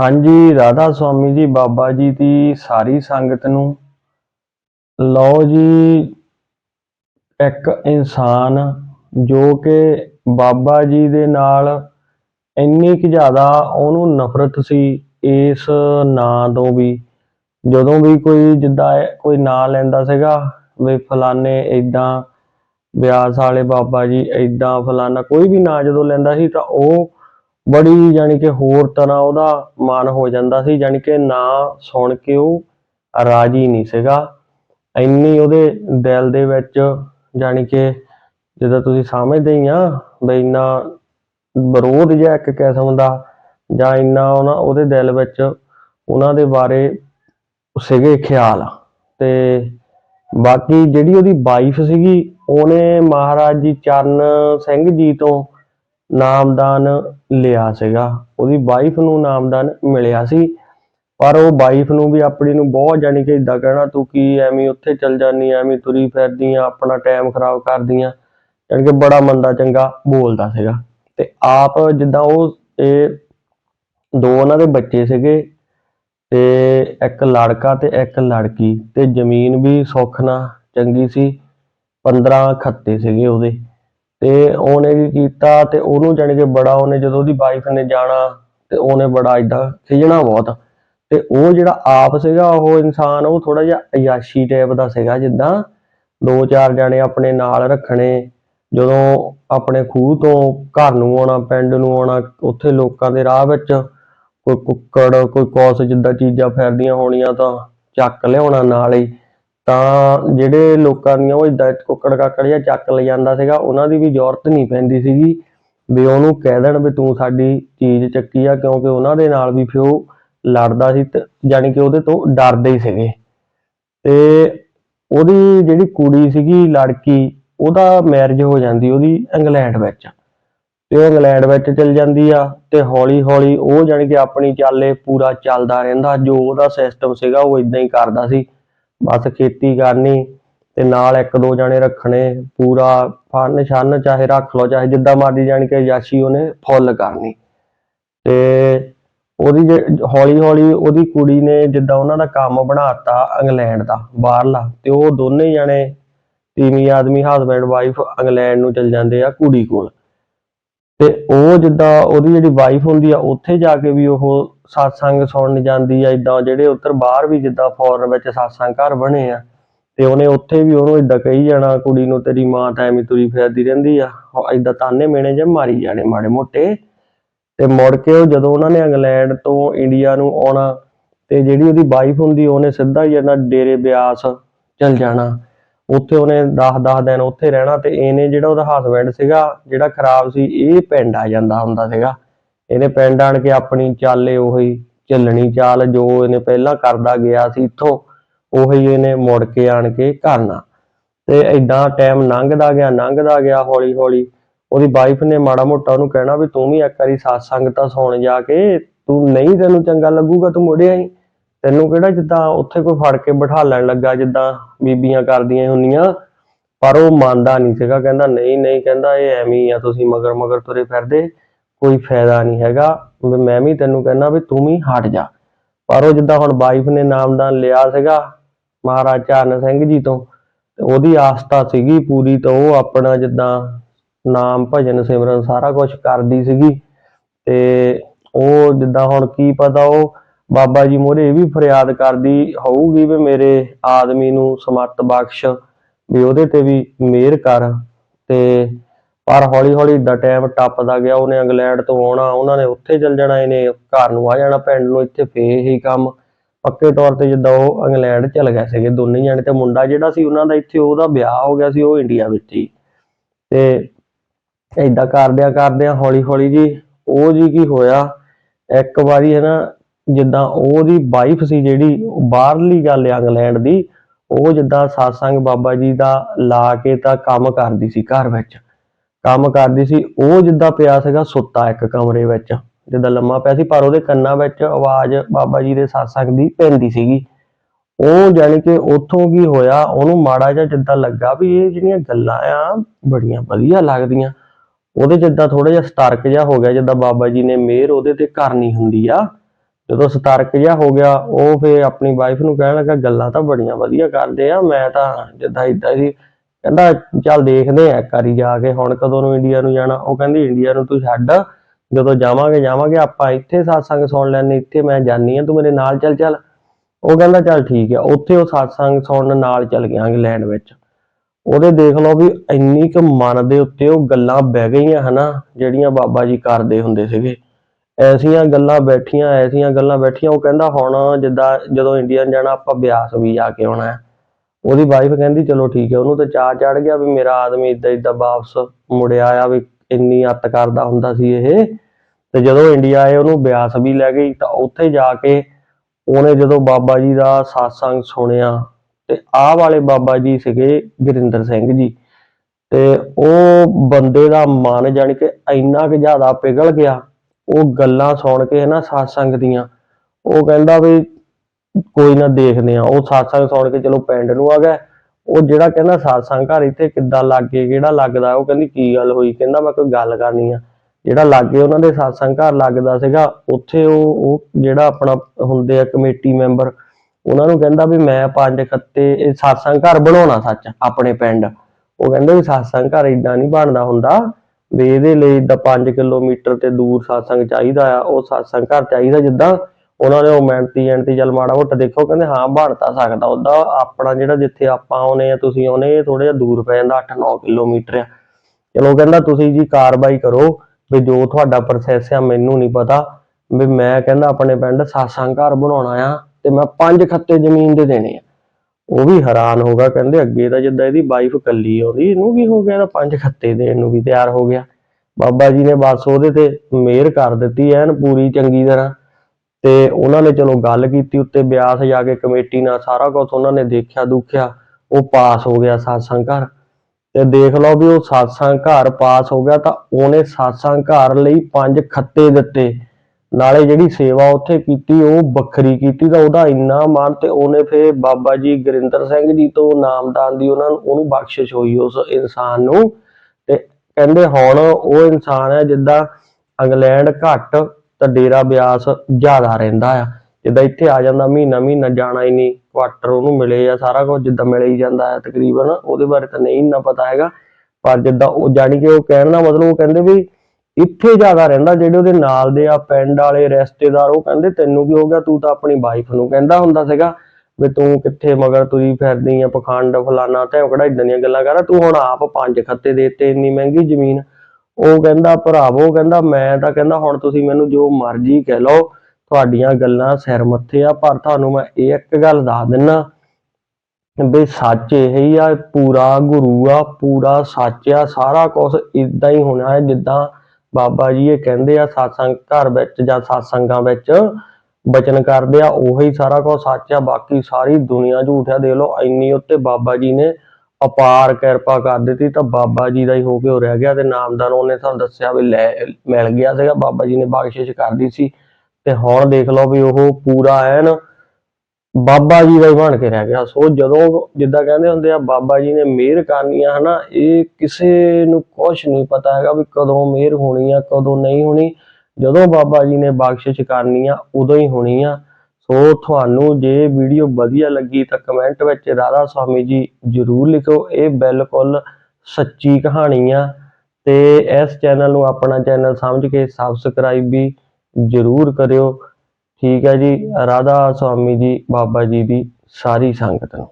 ਹਾਂਜੀ, ਰਾਧਾ ਸਵਾਮੀ ਜੀ, ਬਾਬਾ ਜੀ ਦੀ ਸਾਰੀ ਸੰਗਤ ਨੂੰ। ਲਓ ਜੀ, ਇੱਕ ਇਨਸਾਨ ਜੋ ਕਿ ਬਾਬਾ ਜੀ ਦੇ ਨਾਲ ਇੰਨੀ ਕਿ ਜ਼ਿਆਦਾ ਉਹਨੂੰ ਨਫ਼ਰਤ ਸੀ ਇਸ ਨਾਂ ਤੋਂ ਵੀ। ਜਦੋਂ ਵੀ ਕੋਈ ਜਿੱਦਾਂ ਕੋਈ ਨਾਂ ਲੈਂਦਾ ਸੀਗਾ ਵੀ ਫਲਾਣੇ ਏਦਾਂ ਬਿਆਸ ਵਾਲੇ ਬਾਬਾ ਜੀ, ਏਦਾਂ ਫਲਾਣਾ ਕੋਈ ਵੀ ਨਾਂ ਜਦੋਂ ਲੈਂਦਾ ਸੀ ਤਾਂ ਉਹ ਬੜੀ ਜਾਣੀ ਕਿ ਹੋਰ ਤਰ੍ਹਾਂ ਉਹਦਾ ਮਨ ਹੋ ਜਾਂਦਾ ਸੀ, ਜਾਣੀ ਕਿ ਨਾ ਸੁਣ ਕੇ ਉਹ ਰਾਜੀ ਨਹੀਂ ਸੀਗਾ। ਇੰਨੀ ਉਹਦੇ ਦਿਲ ਦੇ ਵਿੱਚ ਜਾਣੀ ਕਿ ਜਿੱਦਾਂ ਤੁਸੀਂ ਸਮਝਦੇ ਹੀ ਆ ਵੀ ਇੰਨਾ ਵਿਰੋਧ ਜਿਹਾ ਇੱਕ ਕਿਸਮ ਦਾ ਜਾਂ ਇੰਨਾ ਉਹਨਾਂ ਉਹਦੇ ਦਿਲ ਵਿੱਚ ਉਹਨਾਂ ਦੇ ਬਾਰੇ ਸੀਗੇ ਖਿਆਲ। ਤੇ ਬਾਕੀ ਜਿਹੜੀ ਉਹਦੀ ਵਾਈਫ ਸੀਗੀ, ਉਹਨੇ ਮਹਾਰਾਜ ਜੀ ਚਰਨ ਸਿੰਘ ਜੀ ਤੋਂ ਨਾਮਦਾਨ ਲਿਆ ਸੀਗਾ। ਉਹਦੀ ਵਾਈਫ ਨੂੰ ਨਾਮਦਾਨ ਮਿਲਿਆ ਸੀ। ਪਰ ਉਹ ਵਾਈਫ ਨੂੰ ਵੀ ਆਪਣੀ ਨੂੰ ਬਹੁਤ ਜਾਣੀ ਕਿ ਇਦਾਂ ਕਹਿਣਾ, ਤੂੰ ਕੀ ਐਵੇਂ ਉੱਥੇ ਚਲ ਜਾਨੀ ਐਵੇਂ ਤੁਰੀ ਫਿਰਦੀ ਆ, ਆਪਣਾ ਟਾਈਮ ਖਰਾਬ ਕਰਦੀ ਆ। ਜਾਣੀ ਕਿ ਬੜਾ ਮੰਦਾ ਚੰਗਾ ਬੋਲਦਾ ਸੀਗਾ। ਤੇ ਆਪ ਜਿੱਦਾਂ ਉਹ, ਇਹ ਦੋ ਉਹਨਾਂ ਦੇ ਬੱਚੇ ਸੀਗੇ ਤੇ ਇੱਕ ਲੜਕਾ ਤੇ ਇੱਕ ਲੜਕੀ ਤੇ ਜ਼ਮੀਨ ਵੀ ਸੁੱਖ ਨਾਲ ਚੰਗੀ ਸੀ 15 ਖੱਤੇ ਸੀਗੇ ਉਹਦੇ। ਤੇ ਉਹਨੇ ਕੀ ਕੀਤਾ ਤੇ ਉਹਨੂੰ ਜਾਣੀ ਕਿ ਬੜਾ ਉਹਨੇ ਜਦੋਂ ਉਹਦੀ ਵਾਈਫ ਨੇ ਜਾਣਾ ਤੇ ਉਹਨੇ ਬੜਾ ਇਦਾਂ ਖਿਜਣਾ ਬਹੁਤ। ਤੇ ਉਹ ਜਿਹੜਾ ਆਪ ਸੀਗਾ, ਉਹ ਇਨਸਾਨ, ਉਹ ਥੋੜਾ ਜਿਹਾ ਅਯਾਸ਼ੀ ਟਾਈਪ ਦਾ ਸੀਗਾ ਜਿੱਦਾਂ ਦੋ ਚਾਰ ਜਣੇ ਆਪਣੇ ਨਾਲ ਰੱਖਣੇ, ਜਦੋਂ ਆਪਣੇ ਖੂਹ ਤੋਂ ਘਰ ਨੂੰ ਆਉਣਾ, ਪਿੰਡ ਨੂੰ ਆਉਣਾ, ਉੱਥੇ ਲੋਕਾਂ ਦੇ ਰਾਹ ਵਿੱਚ ਕੋਈ ਕੁੱਕੜ, ਕੋਈ ਕੌਸ ਜਿੱਦਾਂ ਚੀਜ਼ਾਂ ਫਿਰਦੀਆਂ ਹੋਣੀਆਂ ਤਾਂ ਚੱਕ ਲਿਆਉਣਾ ਨਾਲ ਹੀ। ਤਾਂ ਜਿਹੜੇ ਲੋਕਾਂ ਦੀਆਂ ਉਹ ਇਦਾਂ ਕੁੱਕੜ ਕਾਕੜ ਜਾਂ ਚੱਕ ਲੈ ਜਾਂਦਾ ਸੀਗਾ, ਉਹਨਾਂ ਦੀ ਵੀ ਜ਼ਰੂਰਤ ਨਹੀਂ ਪੈਂਦੀ ਸੀਗੀ ਵੀ ਉਹਨੂੰ ਕਹਿ ਦੇਣ ਵੀ ਤੂੰ ਸਾਡੀ ਚੀਜ਼ ਚੱਕੀ ਆ, ਕਿਉਂਕਿ ਉਹਨਾਂ ਦੇ ਨਾਲ ਵੀ ਫਿਰ ਉਹ ਲੜਦਾ ਸੀ ਤੇ ਜਾਣੀ ਕਿ ਉਹਦੇ ਤੋਂ ਡਰਦੇ ਹੀ ਸੀਗੇ। ਤੇ ਉਹਦੀ ਜਿਹੜੀ ਕੁੜੀ ਸੀਗੀ ਲੜਕੀ, ਉਹਦਾ ਮੈਰਿਜ ਹੋ ਜਾਂਦੀ ਉਹਦੀ ਇੰਗਲੈਂਡ ਵਿੱਚ। ਤੇ ਉਹ ਇੰਗਲੈਂਡ ਵਿੱਚ ਚਲ ਜਾਂਦੀ ਆ ਤੇ ਹੌਲੀ ਹੌਲੀ ਉਹ ਜਾਣੀ ਕਿ ਆਪਣੀ ਚਾਲੇ ਪੂਰਾ ਚੱਲਦਾ ਰਹਿੰਦਾ, ਜੋ ਉਹਦਾ ਸਿਸਟਮ ਸੀਗਾ ਉਹ ਇਦਾਂ ਹੀ ਕਰਦਾ ਸੀ। ਬਸ ਖੇਤੀ ਕਰਨੀ ਤੇ ਨਾਲ ਇੱਕ ਦੋ ਜਣੇ ਰੱਖਣੇ, ਪੂਰਾ ਫਨ ਛੰਨ ਚਾਹੇ ਰੱਖ ਲਓ, ਚਾਹੇ ਜਿੱਦਾਂ ਮਰਜ਼ੀ ਜਾਣੀ ਕਿ ਯਾਸ਼ੀ ਉਹਨੇ ਫੁੱਲ ਕਰਨੀ। ਤੇ ਉਹਦੀ ਹੌਲੀ ਹੌਲੀ ਉਹਦੀ ਕੁੜੀ ਨੇ ਜਿੱਦਾਂ ਉਹਨਾਂ ਦਾ ਕੰਮ ਬਣਾਤਾ ਇੰਗਲੈਂਡ ਦਾ, ਬਾਹਰਲਾ, ਤੇ ਉਹ ਦੋਨੇ ਜਣੇ, ਤੀਵੀਂ ਆਦਮੀ ਹਸਬੈਂਡ ਵਾਈਫ ਇੰਗਲੈਂਡ ਨੂੰ ਚਲ ਜਾਂਦੇ ਆ ਕੁੜੀ ਕੋਲ। ਤੇ ਉਹ ਜਿੱਦਾਂ ਉਹਦੀ ਜਿਹੜੀ ਵਾਈਫ ਹੁੰਦੀ ਆ, ਉੱਥੇ ਜਾ ਕੇ ਵੀ ਉਹ satsang ਸੁਣਨ ਜਾਂਦੀ ਆ ਇਦਾਂ ਜਿਹੜੇ ਉੱਧਰ ਬਾਹਰ ਵੀ ਜਿੱਦਾਂ ਫੋਰਨ ਵਿੱਚ satsang ਘਰ ਬਣੇ ਆ, ਤੇ ਉਹਨੇ ਉੱਥੇ ਵੀ ਉਹਨੂੰ ਇਦਾਂ ਕਹੀ ਜਾਣਾ, ਕੁੜੀ ਨੂੰ ਤੇਰੀ ਮਾਂ ਤਾਂ ਐਵੇਂ ਤੁਰੀ ਫਿਰਦੀ ਰਹਿੰਦੀ ਆ ਇਦਾਂ ਤਾਨੇ ਮੇਣੇ ਜੇ ਮਾਰੀ ਜਾਣੇ ਮਾੜੇ ਮੋਟੇ। ਤੇ ਮੁੜ ਕੇ ਉਹ ਜਦੋਂ ਉਹਨਾਂ ਨੇ ਇੰਗਲੈਂਡ ਤੋਂ ਇੰਡੀਆ ਨੂੰ ਆਉਣਾ, ਤੇ ਜਿਹੜੀ ਉਹਦੀ ਵਾਈਫ ਹੁੰਦੀ, ਉਹਨੇ ਸਿੱਧਾ ਹੀ ਇਹਨਾਂ ਡੇਰੇ ਬਿਆਸ ਚਲ ਜਾਣਾ। ਉੱਥੇ ਉਹਨੇ 10-10 ਦਿਨ ਉੱਥੇ ਰਹਿਣਾ, ਤੇ ਇਹਨੇ ਜਿਹੜਾ ਉਹਦਾ ਹਸਬੈਂਡ ਸੀਗਾ, ਜਿਹੜਾ ਖਰਾਬ ਸੀ, ਇਹ ਪਿੰਡ ਆ ਜਾਂਦਾ ਹੁੰਦਾ ਸੀਗਾ। ਇਹਨੇ ਪਿੰਡ ਆਣ ਕੇ ਆਪਣੀ ਚਾਲੇ ਉਹੀ ਝੱਲਣੀ ਚਾਲ ਜੋ ਇਹਨੇ ਪਹਿਲਾਂ ਕਰਦਾ ਗਿਆ ਸੀ ਇੱਥੋਂ, ਉਹੀ ਇਹਨੇ ਮੁੜ ਕੇ ਆਣ ਕੇ ਕਰਨਾ। ਤੇ ਇਦਾਂ ਟਾਈਮ ਲੰਘਦਾ ਗਿਆ ਲੰਘਦਾ ਗਿਆ ਹੌਲੀ ਹੌਲੀ ਉਹਦੀ ਵਾਈਫ ਨੇ ਮਾੜਾ ਮੋਟਾ ਉਹਨੂੰ ਕਹਿਣਾ ਵੀ ਤੂੰ ਵੀ ਇੱਕ ਵਾਰੀ satsang ਤਾਂ ਸੌਣ ਜਾ ਕੇ, ਤੂੰ ਨਹੀਂ ਤੈਨੂੰ ਚੰਗਾ ਲੱਗੂਗਾ ਤੂੰ ਮੁੜਿਆ ਹੀ ਤੈਨੂੰ ਕਿਹੜਾ ਜਿੱਦਾਂ ਉੱਥੇ ਕੋਈ ਫੜ ਕੇ ਬਿਠਾ ਲੈਣ ਲੱਗਾ ਜਿੱਦਾਂ ਬੀਬੀਆਂ ਕਰਦੀਆਂ ਹੁੰਦੀਆਂ, ਪਰ ਉਹ ਮੰਨਦਾ ਨਹੀਂ ਸੀਗਾ, ਕਹਿੰਦਾ ਨਹੀਂ ਨਹੀਂ, ਕਹਿੰਦਾ ਇਹ ਐਵੇਂ ਆ, ਤੁਸੀਂ ਮਗਰ ਮਗਰ ਤੁਰੇ ਫਿਰਦੇ। ਕੋਈ ਫਾਇਦਾ ਨਹੀਂ ਹੈਗਾ। ਮੈਂ ਵੀ ਤੈਨੂੰ ਕਹਿੰਦਾ ਵੀ ਤੂੰ ਵੀ ਹਟ ਜਾ। ਪਰ ਉਹ ਜਿੱਦਾਂ ਹੁਣ ਵਾਈਫ ਨੇ ਨਾਮਦਾਨ ਲਿਆ ਸੀਗਾ, ਮਹਾਰਾਜ ਚਰਨ ਸਿੰਘ ਜੀ ਤੋਂ, ਤੇ ਉਹਦੀ ਆਸਥਾ ਸੀਗੀ ਪੂਰੀ ਤਾਂ ਉਹ ਆਪਣਾ ਜਿੱਦਾਂ ਨਾਮ, ਭਜਨ, ਸਿਮਰਨ ਸਾਰਾ ਕੁਝ ਕਰਦੀ ਸੀਗੀ। ਤੇ ਉਹ ਜਿੱਦਾਂ ਹੁਣ ਕੀ ਪਤਾ ਉਹ ਬਾਬਾ ਜੀ ਮੋਰੇ ਇਹ ਵੀ ਫਰਿਆਦ ਕਰਦੀ ਹੋਊਗੀ ਵੀ ਮੇਰੇ ਆਦਮੀ ਨੂੰ ਸਮੱਤ ਬਖਸ਼, ਵੀ ਉਹਦੇ ਤੇ ਵੀ ਮਿਹਰ ਕਰ। ਤੇ ਪਰ ਹੌਲੀ ਹੌਲੀ ਦਾ ਟਾਈਮ ਟੱਪਦਾ ਗਿਆ, ਉਹਨੇ ਇੰਗਲੈਂਡ ਤੋਂ ਆਉਣਾ, ਉਹਨਾਂ ਨੇ ਉੱਥੇ ਚੱਲ ਜਾਣਾ, ਇਹਨੇ ਘਰ ਨੂੰ ਆ ਜਾਣਾ, ਪਿੰਡ ਨੂੰ, ਇੱਥੇ ਫੇਰ ਹੀ ਕੰਮ। ਪੱਕੇ ਤੌਰ ਤੇ ਜਿੱਦਾਂ ਉਹ ਇੰਗਲੈਂਡ ਚਲ ਗਏ ਸੀਗੇ ਦੋਨੇ ਜਾਣੇ ਤੇ ਮੁੰਡਾ ਜਿਹੜਾ ਸੀ, ਉਹਨਾਂ ਦਾ ਇੱਥੇ ਉਹਦਾ ਵਿਆਹ ਹੋ ਗਿਆ ਸੀ, ਉਹ ਇੰਡੀਆ ਵਿੱਚ ਹੀ। ਤੇ ਏਦਾਂ ਕਰਦਿਆਂ ਕਰਦਿਆਂ ਹੌਲੀ ਹੌਲੀ ਜੀ, ਉਹ ਜੀ ਕੀ ਹੋਇਆ, ਇੱਕ ਵਾਰੀ ਹੈ ਨਾ, ਜਿੱਦਾਂ ਉਹਦੀ ਵਾਈਫ ਸੀ ਜਿਹੜੀ ਬਾਹਰਲੀ ਗੱਲ ਆ ਇੰਗਲੈਂਡ ਦੀ, ਉਹ ਜਿੱਦਾਂ satsang ਬਾਬਾ ਜੀ ਦਾ ਲਾ ਕੇ ਤਾਂ ਕੰਮ ਕਰਦੀ ਸੀ ਘਰ ਵਿੱਚ। ਕੰਮ ਕਰਦੀ ਸੀ, ਉਹ ਜਿੱਦਾਂ ਪਿਆ ਸੀਗਾ ਸੁੱਤਾ ਇੱਕ ਕਮਰੇ ਵਿੱਚ, ਜਿੱਦਾਂ ਲੰਮਾ ਪਿਆ ਸੀ, ਪਰ ਉਹਦੇ ਕੰਨਾਂ ਵਿੱਚ ਆਵਾਜ਼ ਬਾਬਾ ਜੀ ਦੇ satsang ਦੀ ਪੈਂਦੀ ਸੀਗੀ। ਉਹ ਜਾਣੀ ਕਿ ਉੱਥੋਂ ਕੀ ਹੋਇਆ, ਉਹਨੂੰ ਮਾੜਾ ਜਿਹਾ ਜਿੱਦਾਂ ਲੱਗਾ ਵੀ ਇਹ ਜਿਹੜੀਆਂ ਗੱਲਾਂ ਆ, ਬੜੀਆਂ ਵਧੀਆ ਲੱਗਦੀਆਂ। ਉਹਦੇ ਜਿੱਦਾਂ ਥੋੜਾ ਜਿਹਾ ਸਟਰਕ ਜਿਹਾ ਹੋ ਗਿਆ, ਜਿੱਦਾਂ ਬਾਬਾ ਜੀ ਨੇ ਮਿਹਰ ਉਹਦੇ ਤੇ ਕਰਨੀ ਹੁੰਦੀ ਆ। ਜਦੋਂ ਸਤਰਕ ਜਿਹਾ ਹੋ ਗਿਆ, ਉਹ ਫੇ ਆਪਣੀ ਵਾਈਫ ਨੂੰ ਕਹਿਣ ਲੱਗਾ, ਗੱਲਾਂ ਤਾਂ ਬੜੀਆਂ ਵਧੀਆ ਕਰਦੇ ਆ, ਮੈਂ ਤਾਂ ਜਿੱਦਾਂ ਇਦਾਂ ਸੀ ਕਹਿੰਦਾ, ਚੱਲ ਦੇਖਦੇ ਆ, ਇੱਕ ਵਾਰੀ ਜਾ ਕੇ, ਹੁਣ ਕਦੋਂ ਨੂੰ ਇੰਡੀਆ ਨੂੰ ਜਾਣਾ? ਉਹ ਕਹਿੰਦੀ, ਇੰਡੀਆ ਨੂੰ ਤੂੰ ਛੱਡ, ਜਦੋਂ ਜਾਵਾਂਗੇ ਜਾਵਾਂਗੇ, ਆਪਾਂ ਇੱਥੇ satsang ਸੁਣ ਲੈਣੇ ਇੱਥੇ ਮੈਂ ਜਾਨੀ ਆ ਤੂੰ ਮੇਰੇ ਨਾਲ ਚੱਲ ਚੱਲ। ਉਹ ਕਹਿੰਦਾ, ਚੱਲ ਠੀਕ ਆ, ਉੱਥੇ ਉਹ satsang ਸੁਣਨ ਨਾਲ ਚੱਲ ਗਿਆ ਇੰਗਲੈਂਡ ਵਿੱਚ। ਉਹਦੇ ਦੇਖ ਲਓ ਵੀ ਇੰਨੀ ਕੁ ਮਨ ਦੇ ਉੱਤੇ ਉਹ ਗੱਲਾਂ ਬਹਿ ਗਈਆਂ, ਹਨਾ, ਜਿਹੜੀਆਂ ਬਾਬਾ ਜੀ ਕਰਦੇ ਹੁੰਦੇ ਸੀਗੇ। ਐਸੀਆਂ ਗੱਲਾਂ ਬੈਠੀਆਂ, ਐਸੀਆਂ ਗੱਲਾਂ ਬੈਠੀਆਂ, ਉਹ ਕਹਿੰਦਾ, ਹੁਣ ਜਿੱਦਾਂ ਜਦੋਂ ਇੰਡੀਆ ਜਾਣਾ, ਆਪਾਂ ਬਿਆਸ ਵੀ ਜਾ ਕੇ ਆਉਣਾ। ਹੈ ਉਹਦੀ ਵਾਈਫ ਕਹਿੰਦੀ, ਚਲੋ ਠੀਕ ਹੈ। ਉਹਨੂੰ ਤਾਂ ਚਾਅ ਚੜ ਗਿਆ ਵੀ ਮੇਰਾ ਆਦਮੀ ਇਦਾਂ ਇਦਾਂ ਵਾਪਸ ਮੁੜਿਆ ਆ ਵੀ ਇੰਨੀ ਅੱਤ ਕਰਦਾ ਹੁੰਦਾ ਸੀ ਇਹ। ਤੇ ਜਦੋਂ ਇੰਡੀਆ ਆਏ, ਉਹਨੂੰ ਬਿਆਸ ਵੀ ਲੈ ਗਈ। ਤਾਂ ਉੱਥੇ ਜਾ ਕੇ ਉਹਨੇ ਜਦੋਂ ਬਾਬਾ ਜੀ ਦਾ satsang ਸੁਣਿਆ ਤੇ ਆਹ ਵਾਲੇ ਬਾਬਾ ਜੀ ਸੀਗੇ ਗੁਰਿੰਦਰ ਸਿੰਘ ਜੀ। ਤੇ ਉਹ ਬੰਦੇ ਦਾ ਮਨ ਜਾਣੀ ਕਿ ਇੰਨਾ ਕਿ ਜ਼ਿਆਦਾ ਪਿਘਲ ਗਿਆ। ਉਹ ਗੱਲਾਂ ਸੁਣ ਕੇ ਨਾ satsang ਦੀਆਂ, ਉਹ ਕਹਿੰਦਾ ਵੀ ਕੋਈ ਨਾ ਦੇਖਦੇ ਆ ਉਹ satsang ਸੁਣ ਕੇ ਚਲੋ ਪਿੰਡ ਨੂੰ ਆ ਗਿਆ। ਉਹ ਜਿਹੜਾ ਕਹਿੰਦਾ satsang ਘਰ ਇੱਥੇ ਕਿੱਦਾਂ ਲੱਗੇ, ਕਿਹੜਾ ਲੱਗਦਾ? ਉਹ ਕਹਿੰਦੀ, ਕੀ ਗੱਲ ਹੋਈ? ਕਹਿੰਦਾ, ਮੈਂ ਕੋਈ ਗੱਲ ਕਰਨੀ ਆ। ਜਿਹੜਾ ਲਾਗੇ ਉਹਨਾਂ ਦੇ satsang ਘਰ ਲੱਗਦਾ ਸੀਗਾ, ਉੱਥੇ ਉਹ ਉਹ ਜਿਹੜਾ ਆਪਣਾ ਹੁੰਦੇ ਆ ਕਮੇਟੀ ਮੈਂਬਰ, ਉਹਨਾਂ ਨੂੰ ਕਹਿੰਦਾ ਵੀ ਮੈਂ ਪੰਜ ਖੱਤੇ, ਇਹ satsang ਘਰ ਬਣਾਉਣਾ ਸੱਚ, ਆਪਣੇ ਪਿੰਡ। ਉਹ ਕਹਿੰਦੇ ਵੀ satsang ਘਰ ਇਦਾਂ ਨਹੀਂ ਬਣਦਾ ਹੁੰਦਾ। ਵੀ ਇਹਦੇ ਲਈ ਇਦਾਂ 5 ਕਿਲੋਮੀਟਰ ਤੇ ਦੂਰ satsang ਚਾਹੀਦਾ ਆ। ਉਹ satsang ਘਰ ਚਾਹੀਦਾ ਜਿੱਦਾਂ ਉਹਨਾਂ ਨੇ ਉਹ ਮਿਹਨਤੀ ਐਂਤੀ ਚੱਲ ਮਾੜਾ ਮੋਟਾ ਦੇਖੋ, ਕਹਿੰਦੇ ਹਾਂ ਬਣ ਤਾਂ ਸਕਦਾ ਉਹਦਾ ਆਪਣਾ ਜਿਹੜਾ ਜਿੱਥੇ ਆਪਾਂ ਆਉਨੇ ਆ, ਤੁਸੀਂ ਆਉਨੇ, ਇਹ ਥੋੜਾ ਜਿਹਾ ਦੂਰ ਪੈ ਜਾਂਦਾ 8-9 ਕਿਲੋਮੀਟਰ ਆ। ਚਲੋ ਕਹਿੰਦਾ ਤੁਸੀਂ ਜੀ ਕਾਰਵਾਈ ਕਰੋ ਵੀ ਜੋ ਤੁਹਾਡਾ ਪ੍ਰੋਸੈਸ ਆ, ਮੈਨੂੰ ਨਹੀਂ ਪਤਾ, ਵੀ ਮੈਂ ਕਹਿੰਦਾ ਆਪਣੇ ਪਿੰਡ satsang ਘਰ ਬਣਾਉਣਾ ਆ, ਤੇ ਮੈਂ ਪੰਜ ਖੱਤੇ ਜ਼ਮੀਨ ਦੇ ਦੇਣੇ ਆ। ਉਹ ਵੀ ਹੈਰਾਨ ਹੋ ਗਿਆ, ਕਹਿੰਦੇ ਅੱਗੇ ਤਾਂ ਜਿੱਦਾਂ ਇਹਦੀ ਵਾਈਫ ਕੱਲੀ ਆਉਂਦੀ ਇਹਨੂੰ ਕੀ ਹੋ ਗਿਆ ਇਹਦਾ ਪੰਜ ਖੱਤੇ ਦੇਣ ਨੂੰ ਵੀ ਤਿਆਰ ਹੋ ਗਿਆ। ਬਾਬਾ ਜੀ ਨੇ ਬਸ ਉਹਦੇ ਤੇ ਮਿਹਰ ਕਰ ਦਿੱਤੀ ਐਨ ਪੂਰੀ ਚੰਗੀ ਤਰ੍ਹਾਂ। ਤੇ ਉਹਨਾਂ ਨੇ ਚਲੋ ਗੱਲ ਕੀਤੀ ਉੱਤੇ ਬਿਆਸ ਜਾ ਕੇ ਕਮੇਟੀ ਨਾਲ ਸਾਰਾ ਕੁਝ ਉਹਨਾਂ ਨੇ ਦੇਖਿਆ ਦੁਖਿਆ, ਉਹ ਪਾਸ ਹੋ ਗਿਆ satsang ਘਰ। ਤੇ ਦੇਖ ਲਓ ਵੀ ਉਹ satsang ਘਰ ਪਾਸ ਹੋ ਗਿਆ ਤਾਂ ਉਹਨੇ satsang ਘਰ ਲਈ ਪੰਜ ਖੱਤੇ ਦਿੱਤੇ। ਨਾਲੇ ਜਿਹੜੀ ਸੇਵਾ ਉੱਥੇ ਕੀਤੀ, ਉਹ ਵੱਖਰੀ ਕੀਤੀ ਤਾਂ ਉਹਦਾ ਇੰਨਾ ਮਾਣ ਤੇ ਉਹਨੇ ਫੇ ਬਾਬਾ ਜੀ ਗੁਰਿੰਦਰ ਸਿੰਘ ਜੀ ਤੋਂ ਨਾਮਦਾਨ ਦੀ ਉਹਨਾਂ ਨੂੰ, ਉਹਨੂੰ ਬਖਸ਼ਿਸ਼ ਹੋਈ ਉਸ ਇਨਸਾਨ ਨੂੰ। ਤੇ ਕਹਿੰਦੇ ਹੁਣ ਉਹ ਇਨਸਾਨ ਹੈ ਜਿੱਦਾਂ ਇੰਗਲੈਂਡ ਘੱਟ ਤਾਂ ਡੇਰਾ ਬਿਆਸ ਜ਼ਿਆਦਾ ਰਹਿੰਦਾ ਆ। ਜਿੱਦਾਂ ਇੱਥੇ ਆ ਜਾਂਦਾ, ਮਹੀਨਾ ਮਹੀਨਾ ਜਾਣਾ ਹੀ ਨਹੀਂ। ਕੁਆਟਰ ਉਹਨੂੰ ਮਿਲੇ ਆ, ਸਾਰਾ ਕੁਝ ਜਿੱਦਾਂ ਮਿਲ ਹੀ ਜਾਂਦਾ ਹੈ ਤਕਰੀਬਨ। ਉਹਦੇ ਬਾਰੇ ਤਾਂ ਨਹੀਂ ਇੰਨਾ ਪਤਾ ਹੈਗਾ। ਪਰ ਜਿੱਦਾਂ ਉਹ ਜਾਣੀ ਕਿ ਉਹ ਕਹਿਣ ਦਾ ਮਤਲਬ ਉਹ ਕਹਿੰਦੇ ਵੀ ਇੱਥੇ ਜ਼ਿਆਦਾ ਰਹਿੰਦਾ, ਜਿਹੜੇ ਉਹਦੇ ਨਾਲ ਦੇ ਆ, ਪਿੰਡ ਵਾਲੇ, ਰਿਸ਼ਤੇਦਾਰ, ਉਹ ਕਹਿੰਦੇ ਤੈਨੂੰ ਕੀ ਹੋ ਗਿਆ? ਤੂੰ ਤਾਂ ਆਪਣੀ ਵਾਈਫ ਨੂੰ ਕਹਿੰਦਾ ਹੁੰਦਾ ਸੀਗਾ ਵੀ ਤੂੰ ਕਿੱਥੇ ਮਗਰ ਤੁਰੀ ਫਿਰਦੀ ਆ, ਪਖੰਡ ਫਲਾਨਾ, ਤੇ ਕਿਹੜਾ ਇਦਾਂ ਦੀਆਂ ਗੱਲਾਂ ਕਰ, ਤੂੰ ਹੁਣ ਆਪ ਪੰਜ ਖੱਤੇ ਦੇਤੇ, ਇੰਨੀ ਮਹਿੰਗੀ ਜ਼ਮੀਨ। ਉਹ ਕਹਿੰਦਾ ਭਰਾਵੋ ਕਹਿੰਦਾ ਮੈਂ ਤਾਂ ਕਹਿੰਦਾ ਹੁਣ ਤੁਸੀਂ ਮੈਨੂੰ ਜੋ ਮਰਜ਼ੀ ਕਹਿ ਲਓ, ਤੁਹਾਡੀਆਂ ਗੱਲਾਂ ਸਿਰ ਮੱਥੇ ਆ, ਪਰ ਤੁਹਾਨੂੰ ਮੈਂ ਇਹ ਇੱਕ ਗੱਲ ਦੱਸ ਦਿੰਨਾ ਵੀ ਸੱਚ ਇਹ ਹੀ ਆ, ਪੂਰਾ ਗੁਰੂ ਆ, ਪੂਰਾ ਸੱਚ ਆ, ਸਾਰਾ ਕੁਝ ਇਦਾਂ ਹੀ ਹੋਣਾ ਹੈ, ਜਿੱਦਾਂ ਬਾਬਾ ਜੀ ਇਹ ਕਹਿੰਦੇ ਆ satsang ਘਰ ਵਿੱਚ ਜਾਂ satsangਾਂ ਵਿੱਚ ਬਚਨ ਕਰਦੇ ਆ, ਉਹੀ ਸਾਰਾ ਕੁਝ ਸੱਚ ਆ, ਬਾਕੀ ਸਾਰੀ ਦੁਨੀਆ ਝੂਠ ਆ, ਦੇਖ ਲਓ, ਇੰਨੀ ਉੱਤੇ ਬਾਬਾ ਜੀ ਨੇ ਅਪਾਰ ਕਿਰਪਾ ਕਰ ਦਿੱਤੀ, ਤਾਂ ਬਾਬਾ ਜੀ ਦਾ ਹੀ ਹੋ ਕੇ ਹੋ ਰਹਿ ਗਿਆ ਤੇ ਨਾਮਦਾਨ ਉਹਨੇ ਸਾਨੂੰ ਦੱਸਿਆ ਵੀ ਲੈ, ਮਿਲ ਗਿਆ ਸੀਗਾ, ਬਾਬਾ ਜੀ ਨੇ ਬਖਸ਼ਿਸ਼ ਕਰਦੀ ਸੀ। ਤੇ ਹੁਣ ਦੇਖ ਲਓ ਵੀ ਉਹ ਪੂਰਾ ਐਨ ਬਾਬਾ ਜੀ ਦਾ ਹੀ ਬਣ ਕੇ ਰਹਿ ਗਿਆ। ਸੋ ਜਦੋਂ ਜਿੱਦਾਂ ਕਹਿੰਦੇ ਹੁੰਦੇ ਆ, ਬਾਬਾ ਜੀ ਨੇ ਮਿਹਰ ਕਰਨੀ ਆ, ਹਨਾ, ਇਹ ਕਿਸੇ ਨੂੰ ਕੁਝ ਨਹੀਂ ਪਤਾ ਹੈਗਾ ਵੀ ਕਦੋਂ ਮਿਹਰ ਹੋਣੀ ਆ, ਕਦੋਂ ਨਹੀਂ ਹੋਣੀ। ਜਦੋਂ ਬਾਬਾ ਜੀ ਨੇ ਬਖਸ਼ਿਸ਼ ਕਰਨੀ ਆ, ਉਦੋਂ ਹੀ ਹੋਣੀ ਆ। ਸੋ ਤੁਹਾਨੂੰ ਜੇ ਵੀਡੀਓ ਵਧੀਆ ਲੱਗੀ ਤਾਂ ਕਮੈਂਟ ਵਿੱਚ ਰਾਧਾ ਸਵਾਮੀ ਜੀ ਜਰੂਰ ਲਿਖੋ ਇਹ ਬਿਲਕੁਲ ਸੱਚੀ ਕਹਾਣੀ ਆ ਤੇ ਇਸ ਚੈਨਲ ਨੂੰ ਆਪਣਾ ਚੈਨਲ ਸਮਝ ਕੇ ਸਬਸਕ੍ਰਾਈਬ ਵੀ ਜਰੂਰ ਕਰਿਓ। ਠੀਕ ਹੈ ਜੀ, ਰਾਧਾ ਸਵਾਮੀ ਜੀ, ਬਾਬਾ ਜੀ ਦੀ ਸਾਰੀ ਸੰਗਤ ਨੂੰ।